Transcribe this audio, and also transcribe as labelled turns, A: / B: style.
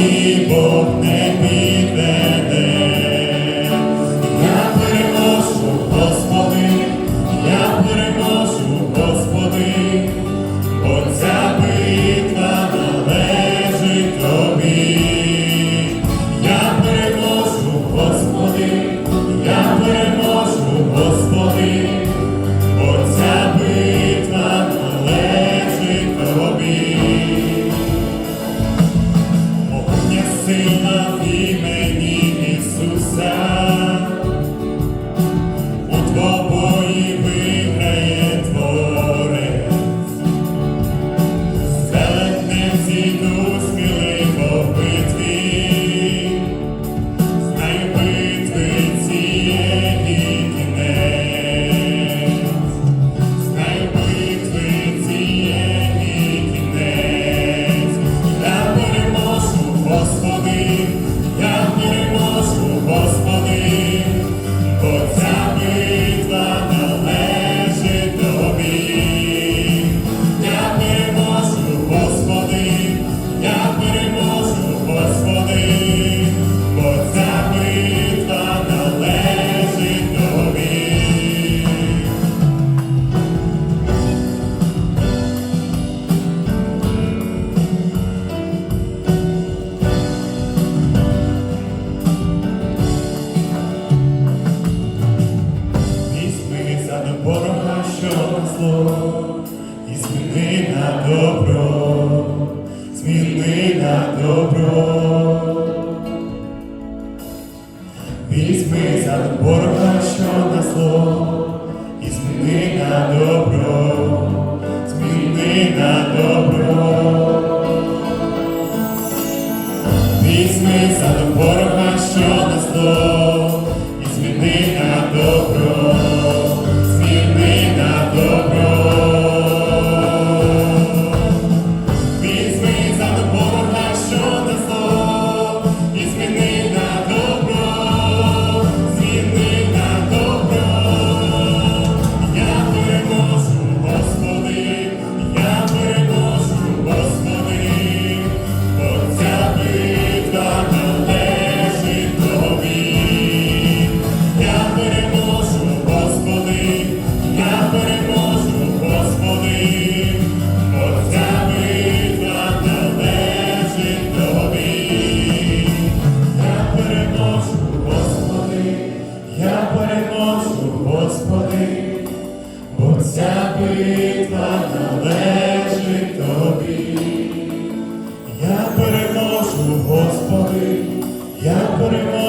A: мій Бог не підведе. добро, зміни на добро, візьми за борга, що на зло, і зміни на добро, зміни на добро, візьми за борга, що на зло. Ося битва належить тобі, я переможу, Господи, я переможу.